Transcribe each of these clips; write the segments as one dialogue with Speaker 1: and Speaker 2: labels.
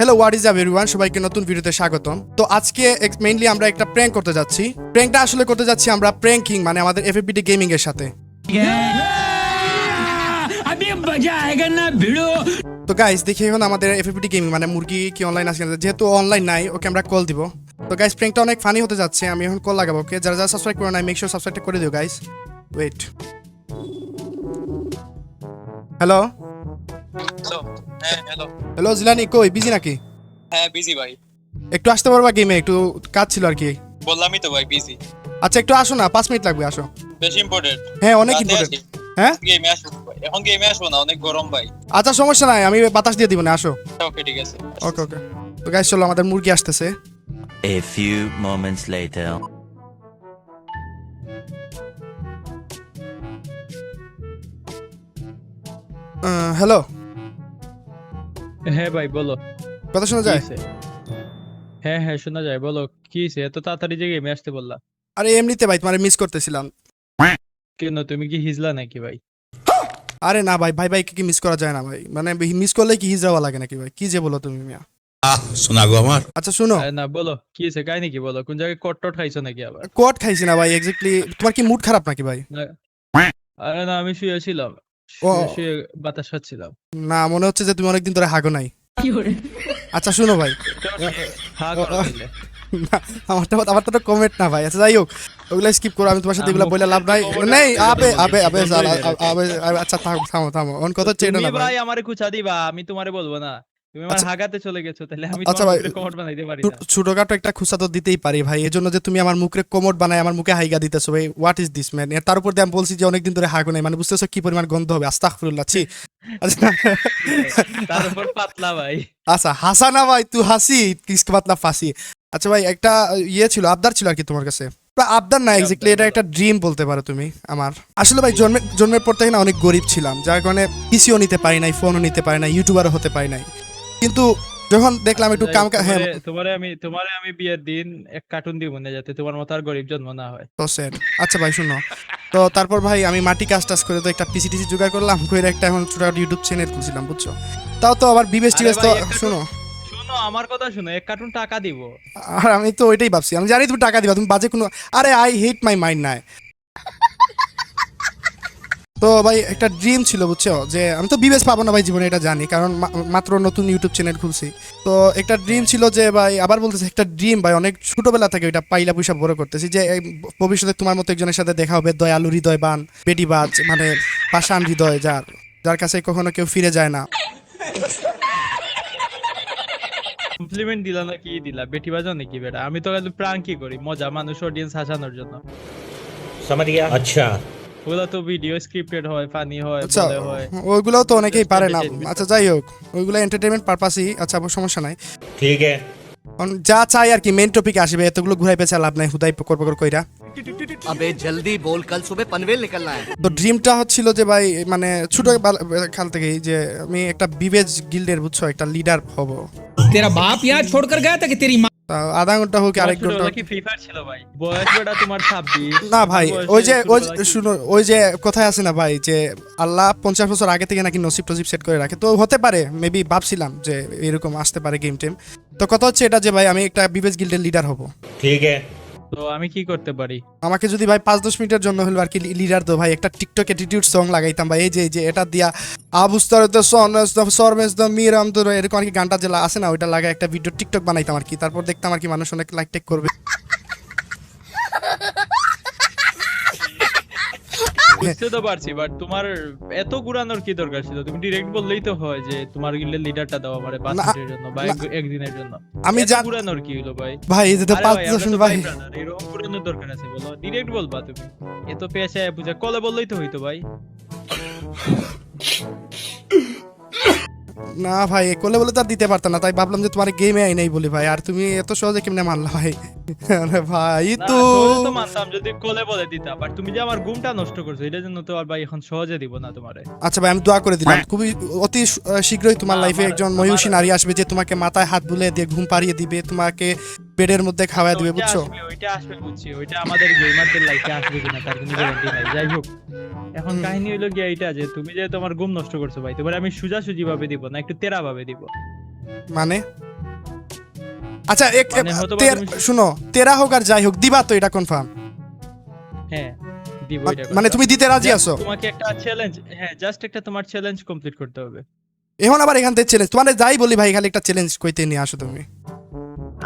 Speaker 1: Hello what is up everyone সবাইকে নতুন ভিডিওতে স্বাগতম। তো আজকে মেইনলি আমরা একটা প্র্যাঙ্ক করতে যাচ্ছি। প্র্যাঙ্কটা আসলে করতে যাচ্ছি আমরা প্র্যাঙ্কিং মানে আমাদের এফএপিডি গেমিং এর সাথে। তো গাইস দেখি এখন আমাদের এফএপিডি গেমিং মানে মুরগি কি অনলাইন আছে যেহেতু অনলাইন নাই ওকে আমরা কল দিব। তো গাইস প্র্যাঙ্কটা অনেক ফানি হতে যাচ্ছে আমি এখন কল লাগাবো ওকে যারা যারা সাবস্ক্রাইব করে নাই মেক শিওর সাবস্ক্রাইবটা করে দিও guys wait
Speaker 2: hello hello hello
Speaker 1: hello Jilani কই? বিজি নাকি?
Speaker 2: হ্যাঁ বিজি ভাই।
Speaker 1: একটু আসতে পারবা গেমে একটু কাজ ছিল আর কি।
Speaker 2: বললামই তো ভাই বিজি
Speaker 1: আচ্ছা একটু আসো না পাঁচ মিনিট লাগবে আসো।
Speaker 2: বেশি ইম্পর্টেন্ট
Speaker 1: হ্যাঁ অনেক ইম্পর্টেন্ট হ্যাঁ?
Speaker 2: গেমে আসব ভাই। এখন গেমে আসব না অনেক গরম ভাই।
Speaker 1: আচ্ছা সমস্যা নাই আমি বাতাস দিয়ে দিব না আসো।
Speaker 2: ওকে ঠিক আছে।
Speaker 1: ওকে ওকে তো গাইস চলো আমাদের মুরগি আসতেছে।
Speaker 3: A few moments later.
Speaker 1: Hello
Speaker 4: হ্যাঁ ভাই বলো।
Speaker 1: কথা শোনা যায়?
Speaker 4: হ্যাঁ হ্যাঁ শোনা যায় বলো। কি হয়েছে? এত তাড়াতাড়ি যে গেমে আসতে বললা।
Speaker 1: আরে এমনিতে ভাই তোমার মিস করতেছিলাম।
Speaker 4: কেন তুমি কি হিজলা নাকি ভাই?
Speaker 1: আরে না ভাই ভাই ভাইকে কি মিস করা যায় না ভাই? মানে মিস করলে কি হিজড়াওয়া লাগে নাকি ভাই? কি যে বলো তুমি মিয়া?
Speaker 5: শোনা গো আমার।
Speaker 1: আচ্ছা শুনো।
Speaker 4: না বলো। কি হয়েছে? কাহিনী কি বলো? কোন জায়গায় কট টট খাইছো নাকি আবার?
Speaker 1: কোট খাইছি না ভাই এক্স্যাক্টলি তোমার কি মুড খারাপ নাকি ভাই?
Speaker 4: আরে না আমি শুয়েছিলাম
Speaker 1: ও।
Speaker 4: শুয়ে বাতাস
Speaker 1: না মনে হচ্ছে যে তুমি অনেকদিন ধরে হাগো নাই আচ্ছা শুনো ভাই।
Speaker 4: হা করো
Speaker 1: ও। না, আমারটা আমার তো কমেন্ট না ভাই। আচ্ছা যাই হোক ওগুলা স্কিপ করো আমি তোমার সাথে এগুলা বলে লাভ নাই। নেই আবে আবে আবে আবে আবে, আচ্ছা থামো থামো থামো। অন কথা হচ্ছে এটা
Speaker 4: তুমি
Speaker 1: না ভাই।
Speaker 4: ভাই আমারে কুচা দিবা আমি তোমারে বলব না। তুমি আমার
Speaker 1: আচ্ছা।
Speaker 4: হাগাতে চলে গেছো তাহলে আমি
Speaker 1: আচ্ছা ভাই,
Speaker 4: কমেন্ট বানাইতে পারি
Speaker 1: ছোটখাটো একটা খুসা তো দিতেই পারি ভাই এই যে তুমি আমার মুখে কোমর বানায় আমার মুখে হাইগা দিতেছো ভাই হোয়াট ইজ দিস ম্যান তার উপর দিয়ে আমি বলছি যে অনেকদিন ধরে হাগো নাই মানে বুঝতেছো কি পরিমাণ গন্ধ হবে আস্তাগফিরুল্লাহ ছি। আচ্ছা।
Speaker 4: তার উপর পাতলা ভাই।
Speaker 1: আচ্ছা হাসা ভাই তুই হাসি কিসকে পাতলা ফাঁসি। আচ্ছা ভাই একটা ইয়ে ছিল আবদার ছিল আর কি তোমার কাছে? আবদার না এক্স্যাক্টলি এটা একটা ড্রিম বলতে পারো তুমি আমার। আসলে ভাই জন্মের জন্মের পর থেকে না অনেক গরিব ছিলাম যার কারণে পিসিও নিতে পারি নাই ফোনও নিতে পারি নাই ইউটিউবারও হতে পারি নাই। কিন্তু যখন দেখলাম একটু কাম হ্যাঁ
Speaker 4: তোমারে- আমি তোমারে আমি বিয়ের দিন এক কার্টুন দিব না যাতে তোমার মতো আর গরিব জন্ম না হয়।
Speaker 1: তো স্যাড আচ্ছা ভাই শুনো। তো তারপর ভাই আমি মাটি কাজ টাজ করে তো একটা পিসি টিসি জোগাড় করলাম করে একটা এখন ছোট ইউটিউব চ্যানেল খুলছিলাম বুঝছ? তাও তো আবার বিবেশ
Speaker 4: আরে
Speaker 1: টিবেশ তো শুনো।
Speaker 4: শোনো আমার কথা শোনো এক কার্টুন টাকা দিব।
Speaker 1: আর আমি তো ওইটাই ভাবছি আমি জানি তুমি টাকা দিবা তুমি বাজে কোনো আরে আই হেট মাই মাইন্ড নাই। তো ভাই একটা ড্রিম ছিল বুঝছো যে আমি তো বিবেশ পাবো না ভাই জীবনে এটা জানি কারণ মা- মাত্র নতুন ইউটিউব চ্যানেল খুলছি তো একটা ড্রিম ছিল যে ভাই আবার বলতেছি একটা ড্রিম ভাই অনেক ছোটবেলা থেকে ওইটা পাইলা পয়সা বড় করতেছি যে এই ভবিষ্যতে তোমার মতো একজনের সাথে দেখা হবে দয়ালু হৃদয়বান বেটিবাজ মানে পাষাণ হৃদয় যার যার কাছে কখনো কেউ ফিরে যায় না
Speaker 4: কমপ্লিমেন্ট দিলা না কি দিলা বেটি বাজাও নাকি বেটা আমি তো খালি প্রাঙ্কি করি মজা মানুষ অডিয়েন্স হাসানোর জন্য
Speaker 5: समझ गया अच्छा
Speaker 4: ওগুলো তো ভিডিও স্ক্রিপ্টেড হয় ফানি হয়
Speaker 1: আচ্ছা তো অনেকেই পারে না। আচ্ছা যাই হোক এন্টারটেইনমেন্ট পারপাসই আচ্ছা সমস্যা নাই।
Speaker 5: ঠিক
Speaker 1: আছে। যা চাই আর কি মেইন টপিক আসবে। এতগুলো ঘুরাই পেছে লাভ নাই। হুদাই পকর পকর কইরা।
Speaker 6: আবে জলদি বল কাল নিকলনা হ্যায়।
Speaker 1: তো ড্রিমটা হচ্ছিল যে ভাই মানে ছোট কাল থেকেই যে আমি একটা বিবেজ গিল্ডের বুঝছ একটা লিডার হব।
Speaker 7: তেরা বাপ ইয়া গয়া কি
Speaker 1: তেরি আধা ঘণ্টা হোক আরেক ঘণ্টা
Speaker 4: কি ফ্রি ফায়ার ছিল ভাই? বয়স বেটা তোমার 26
Speaker 1: না ভাই ওই যে ওই শুনো ওই যে কথায় আছে না ভাই যে আল্লাহ 50 বছর আগে থেকে নাকি নসিব টসিব সেট করে রাখে। তো হতে পারে মেবি ভাবছিলাম যে এরকম আসতে পারে গেম টিম। তো কথা হচ্ছে এটা যে ভাই আমি একটা বিবেশ গিল্ডের লিডার হব।
Speaker 5: ঠিক আছে।
Speaker 4: তো আমি কি করতে পারি?
Speaker 1: আমাকে যদি ভাই পাঁচ দশ মিনিটের জন্য হলো আর কি লিডার তো ভাই, একটা টিকটক অ্যাটিটিউড সং লাগাইতাম ভাই, এই যে এই যে, এটা দিয়া আবুস্তর তো সনস তো সরমেস তো মিরাম তো এরকম আর কি গানটা যেটা আছে না, ওইটা লাগা একটা ভিডিও টিকটক বানাইতাম আর কি, তারপর দেখতাম আর কি মানুষ অনেক লাইক টেক করবে।
Speaker 4: বুঝতে তো পারছি বাট তোমার এত ঘুরানোর কি দরকার ছিল? তুমি ডিরেক্ট বললেই তো হয় যে তোমার গিলে লিডারটা দাও আমারে পাঁচ মিনিটের জন্য বা একদিনের জন্য।
Speaker 1: আমি যা
Speaker 4: ঘুরানোর কি হলো ভাই?
Speaker 1: ভাই এই যে তো পাঁচ
Speaker 4: ভাই,
Speaker 1: দশ
Speaker 4: আমরা তো
Speaker 1: মিনিট ভাই।
Speaker 4: ভাই এরকম ঘুরানোর দরকার আছে বলো। ডিরেক্ট বলবা তুমি। এত পেশায় বুঝা কলে বললেই তো হইতো ভাই।
Speaker 1: না ভাই করলে বলে তো আর দিতে পারতাম না তাই ভাবলাম যে তোমার গেমে আই নাই বলি ভাই আর তুমি এত সহজে কেমনে মানলা ভাই? আরে ভাই তো
Speaker 4: মানতাম যদি কোলে বলে দিতা বাট তুমি যে আমার ঘুমটা নষ্ট করছ এটার জন্য তো আর ভাই এখন সহজে দিব না তোমারে।
Speaker 1: আচ্ছা ভাই আমি দোয়া করে দিলাম। খুবই অতি শীঘ্রই তোমার লাইফে একজন মহিষী নারী আসবে যে তোমাকে মাথায় হাত বুলিয়ে দিয়ে ঘুম পাড়িয়ে দিবে তোমাকে বেডের মধ্যে খাওয়াই দিবে বুঝছ?
Speaker 4: ওইটা আসবে বুঝছি। ওইটা আমাদের গেমারদের লাইফে আসবে কিনা তার কোনো গ্যারান্টি নাই। যাই হোক এখন কাহিনী গিয়ে যে তুমি যে তোমার ঘুম নষ্ট করছ ভাই তোমার আমি ভাবে দিব না একটু তেরা ভাবে দিব।
Speaker 1: মানে? আচ্ছা এক
Speaker 4: মানে
Speaker 1: শুনো তেরা হোক আর যাই হোক দিবা তো এটা কনফার্ম
Speaker 4: হ্যাঁ দিব এটা
Speaker 1: মানে তুমি দিতে রাজি আছো?
Speaker 4: তোমাকে একটা চ্যালেঞ্জ হ্যাঁ জাস্ট একটা তোমার চ্যালেঞ্জ কমপ্লিট করতে হবে।
Speaker 1: এখন আবার এখান থেকে চ্যালেঞ্জ তোমার যাই বলি ভাই খালি একটা চ্যালেঞ্জ কইতে নিয়ে আসো তুমি।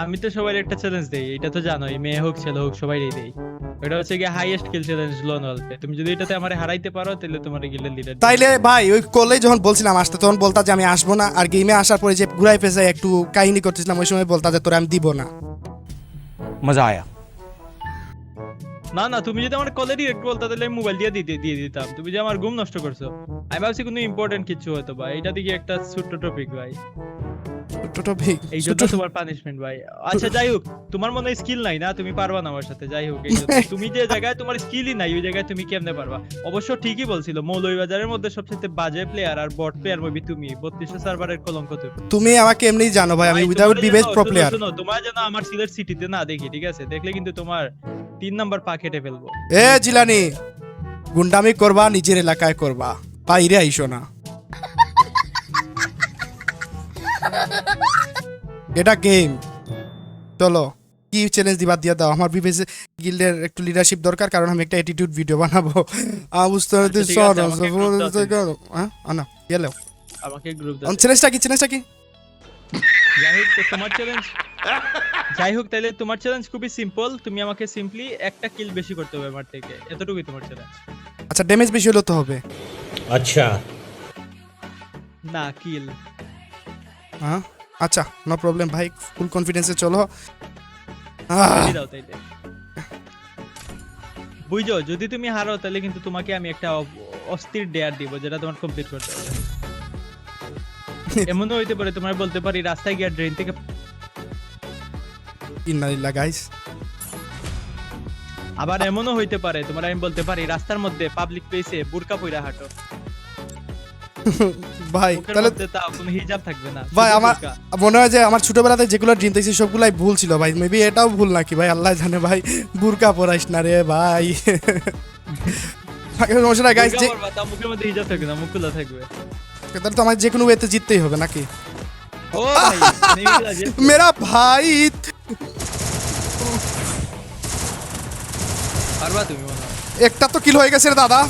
Speaker 4: আমি তো সবাই একটা চ্যালেঞ্জ দেই এটা তো জানোই মেয়ে হোক ছেলে হোক সবাইই দেই। এটা হচ্ছে কি হাইয়েস্ট কিল চ্যালেঞ্জ লোন অলপে তুমি যদি এটাতে আমারে হারাইতে পারো তাহলে তোমার গিলে লিডার
Speaker 1: তাইলে ভাই ওই কলেজ যখন বলছিলাম আসতে তখন বলতা যে আমি আসব না আর গেমে আসার পরে যে ঘুরাই ফেসে একটু কাহিনী করতেছিলাম ওই সময় বলতা যে তোরা আমি দিব না।
Speaker 6: মজা আয়া।
Speaker 4: না না তুমি যদি আমার কলে ডিরেক্ট বলতা তাহলে আমি মোবাইল দিয়ে দিয়ে দিয়ে দিতাম। তুমি যে আমার ঘুম নষ্ট করছ। আমি ভাবছি কোনো ইম্পর্টেন্ট কিছু হয়তো ভাই এটা দিকে একটা ছোট্ট টপিক ভাই।
Speaker 1: ভাই
Speaker 4: এই জন্য তোমার পানিশমেন্ট ভাই। আচ্ছা যাই হোক তোমার মনে স্কিল নাই না? তুমি পারবা না আমার সাথে যাই হোক তুমি যে জায়গায় তোমার স্কিলই নাই ওই জায়গায় তুমি কেমনে পারবা? অবশ্য ঠিকই বলছিল মৌলভীবাজারের মধ্যে সবচেয়ে বাজে প্লেয়ার আর বট প্লেয়ার মবি তুমি সার্ভারের কলঙ্ক তুমি।
Speaker 1: তুমি আমাকে এমনিই জানো ভাই আমি উইদাউট প্রো প্লেয়ার
Speaker 4: শোনো, তোমার যেন আমার সিলেট সিটিতে না দেখি ঠিক আছে? দেখলে কিন্তু তোমার তিন নাম্বার পা কেটে ফেলব।
Speaker 1: এ জিলানি গুন্ডামি করবা নিজের এলাকায় করবা। বাইরে আইসো না। এটা গেম চলো কি চ্যালেঞ্জ দিবার দিয়ে দাও? আমার বিবেচ গিল্ডের একটু লিডারশিপ দরকার কারণ আমি একটা অ্যাটিটিউড ভিডিও বানাবো। বুঝতে পারছি
Speaker 4: আচ্ছা,
Speaker 1: সর হ্যাঁ? চ্যালেঞ্জটা কি চ্যালেঞ্জটা কি?
Speaker 4: তোমার চ্যালেঞ্জ যাই হোক তাহলে তোমার চ্যালেঞ্জ খুবই সিম্পল তুমি আমাকে সিম্পলি একটা কিল বেশি করতে হবে আমার থেকে। এতটুকুই তোমার চ্যালেঞ্জ
Speaker 1: আচ্ছা ড্যামেজ বেশি হলে তো হবে।
Speaker 5: আচ্ছা।
Speaker 4: না কিল
Speaker 1: হ্যাঁ? আচ্ছা নো প্রবলেম ভাই ফুল কনফিডেন্সে চলো।
Speaker 4: বুঝছ যদি তুমি হারো তাহলে কিন্তু তোমাকে আমি একটা অস্থির ডেয়ার দিব যেটা তোমার কমপ্লিট করতে হবে। এমনও হইতে পারে তোমার বলতে পারি রাস্তায় গিয়ে ড্রেন থেকে
Speaker 1: ইন্নালিল্লাহ গাইস
Speaker 4: আবার এমনও হইতে পারে তোমার আমি বলতে পারি রাস্তার মধ্যে পাবলিক প্লেসে বুরকা পইরা হাঁটো।
Speaker 1: ভাই তাহলে
Speaker 4: কোনো হিজাব থাকবে না
Speaker 1: ভাই আমার মনে হয় যে আমার ছোটবেলাতে যেগুলো ড্রিম দেখছি সবগুলাই ভুল ছিল ভাই। মেবি এটাও ভুল নাকি ভাই? আল্লাহ জানে ভাই। বুরকা পরাইস না রে ভাই। সমস্যা গাইস যে
Speaker 4: মুখের মধ্যে হিজাব থাকবে না মুখ খোলা থাকবে।
Speaker 1: তাহলে তো আমার যে কোনো ওয়েতে জিততেই হবে নাকি?
Speaker 4: ও
Speaker 1: মেরা ভাই।
Speaker 4: পারবা তুমি
Speaker 1: একটা তো কিল হয়ে গেছে রে দাদা।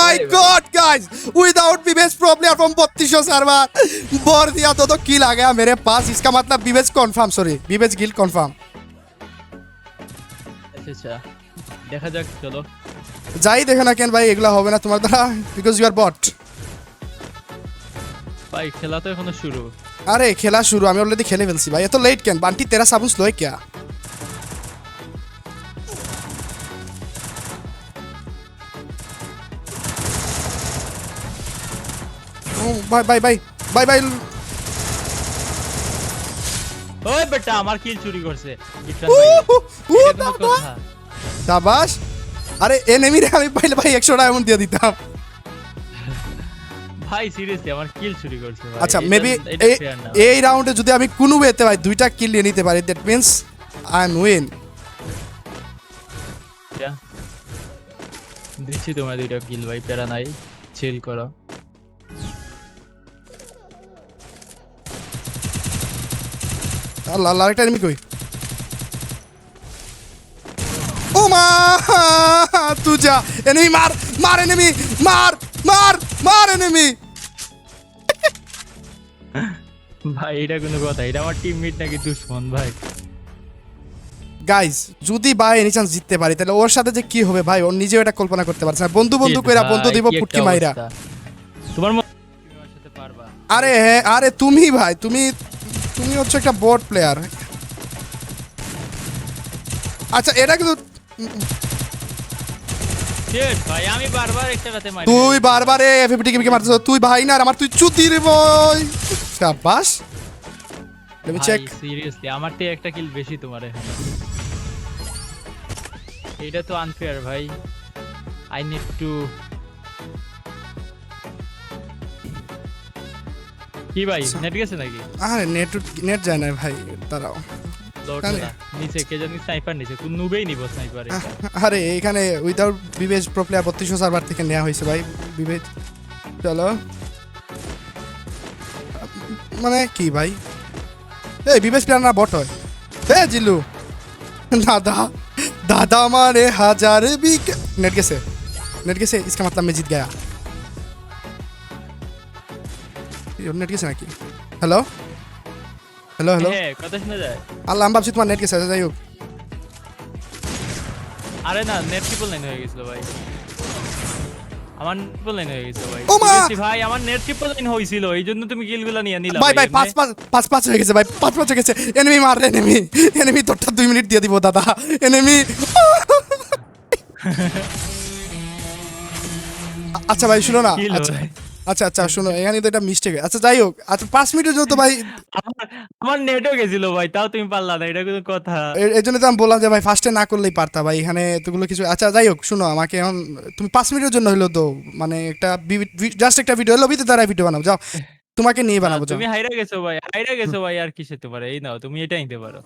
Speaker 4: my
Speaker 1: god guys. Without vives probably from 3200 server बोर दिया तो तो किल आ गया मेरे इसका मतलब विवेज कंफर्म सॉरी विवेज गिल कंफर्म
Speaker 4: আচ্ছা দেখা যাক চলো।
Speaker 1: যাই দেখো না কেন ভাই এগুলা হবে না তোমার দ্বারা বিকজ ইউ আর বট
Speaker 4: ভাই খেলা তো এখনও শুরু।
Speaker 1: আরে খেলা শুরু আমি অলরেডি খেলে ফেলছি ভাই। এত লেট কেন? বান্টি তেরা সাবুন স্লো ক্যা? ও bye bye bye bye bye.
Speaker 4: ওই বেটা আমার কিল চুরি করছে। ভাই
Speaker 1: শাবাশ আরে এনিমি রে আমি পাইলে ভাই 100 ডায়মন্ড দিয়ে দিতাম।
Speaker 4: ভাই সিরিয়াসলি আমার কিল চুরি করছে ভাই।
Speaker 1: আচ্ছা মেবি এই রাউন্ডে যদি আমি কোনো ওয়েতে ভাই দুইটা কিল নিয়ে নিতে পারি that means I am
Speaker 4: win. দিচ্ছি তোমার দুইটা কিল ভাই প্যারা নাই চিল করো।
Speaker 1: আল্লাহ আল্লাহ আরেকটা এনিমি কই? ও মা তুই যা। এনিমি মার মার এনিমি মার মার মার এনিমি
Speaker 4: ভাই এটা কোনো কথা এটা আমার টিমমেট নাকি দুশমন ভাই?
Speaker 1: গাইস যদি ভাই এনি চান্স জিততে পারি তাহলে ওর সাথে যে কি হবে ভাই ওর নিজেও এটা কল্পনা করতে পারছে না। বন্ধু বন্ধু কইরা বন্ধু দিব পুটকি মাইরা।
Speaker 4: তোমার
Speaker 1: আরে হ্যাঁ আরে তুমি ভাই তুমি তুমি হচ্ছে একটা বট প্লেয়ার আচ্ছা এটা কিন্তু তুই বারবারে এফএফটি গেমকে তুই ভাই না আর আমার তুই চুতি রে বই শাবাশ লেট মি চেক
Speaker 4: সিরিয়াসলি আমার একটা কিল বেশি তোমার এটা তো আনফেয়ার ভাই। আই নিড টু কি ভাই
Speaker 1: আচ্ছা।
Speaker 4: নেট গেছে নাকি
Speaker 1: আরে নেট নেট যায় না ভাই দাঁড়াও
Speaker 4: লোড
Speaker 1: কানে।
Speaker 4: না নিচে কে জানি স্নাইপার নিচে কোন নুবেই নিব স্নাইপারে
Speaker 1: আরে এখানে উইদাউট বিবেজ প্রো প্লেয়ার বত্রিশশো সার্ভার থেকে নেওয়া হয়েছে ভাই বিবেজ চলো মানে কি ভাই এই বিবেশ প্লেয়ার না বট হয় এ জিল্লু दादा दादा हमारे हजार भी नेट कैसे नेट कैसे इसका मतलब मैं जीत गया নেট গেছে নাকি? হ্যালো হ্যালো হ্যালো
Speaker 4: কথা শোনা যায়।
Speaker 1: আল্লাহ ভাবছি তোমার নেট গেছে যাই হোক।
Speaker 4: আরে না নেট ট্রিপল লাইন হয়ে গেছিল ভাই। তুমি কিলগুলো নিয়ে নিলা
Speaker 1: ভাই ভাই পাঁচ পাঁচ পাঁচ পাঁচ গেছে ভাই পাঁচ পাঁচ হয়ে গেছে। এনিমি মিনিট দিয়ে দিব দাদা। আচ্ছা ভাই শুনো না আচ্ছা। আচ্ছা আচ্ছা শুনো এখানে তো এটা মিস্টেক আচ্ছা যাই হোক আচ্ছা পাঁচ মিনিটের জন্য তো ভাই
Speaker 4: আমার আমার নেটও গেছিল ভাই তাও তুমি পারলা না এটা কোনো কথা
Speaker 1: এই জন্য তো আমি বললাম যে ভাই ফার্স্টে না করলেই পারতা ভাই এখানে এতগুলো কিছু আচ্ছা যাই হোক শুনো আমাকে এখন তুমি পাঁচ মিনিটের জন্য হলো তো মানে একটা জাস্ট একটা ভিডিও হলো লবিতে দ্বারা ভিডিও বানাবো যাও তোমাকে নিয়ে বানাবো
Speaker 4: তুমি হাইরা গেছো ভাই হাইরা গেছো ভাই আর কিসে তোমার এই নাও তুমি এটা নিতে পারো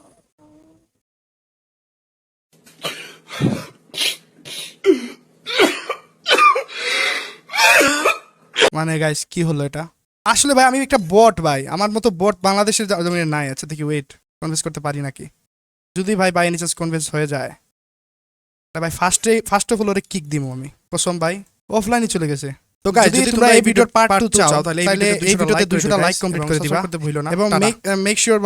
Speaker 1: মানে গাইস কি হলো এটা? আসলে ভাই আমি একটা বট ভাই। আমার মতো বট বাংলাদেশের জমিনে নাই আচ্ছা দেখি ওয়েট কনভেন্স করতে পারি নাকি? যদি ভাই বাই এনি চান্স কনভেন্স হয়ে যায় তা ভাই ফার্স্টে ফার্স্ট অফ অল ওরে কিক দিমু আমি। প্রথম ভাই অফলাইনে চলে গেছে। তো গাইস যদি তোমরা এই ভিডিওর পার্ট 2 চাও তাহলে এই ভিডিওতে 200টা লাইক কমপ্লিট করে দিবা এবং মেক মেক শিওর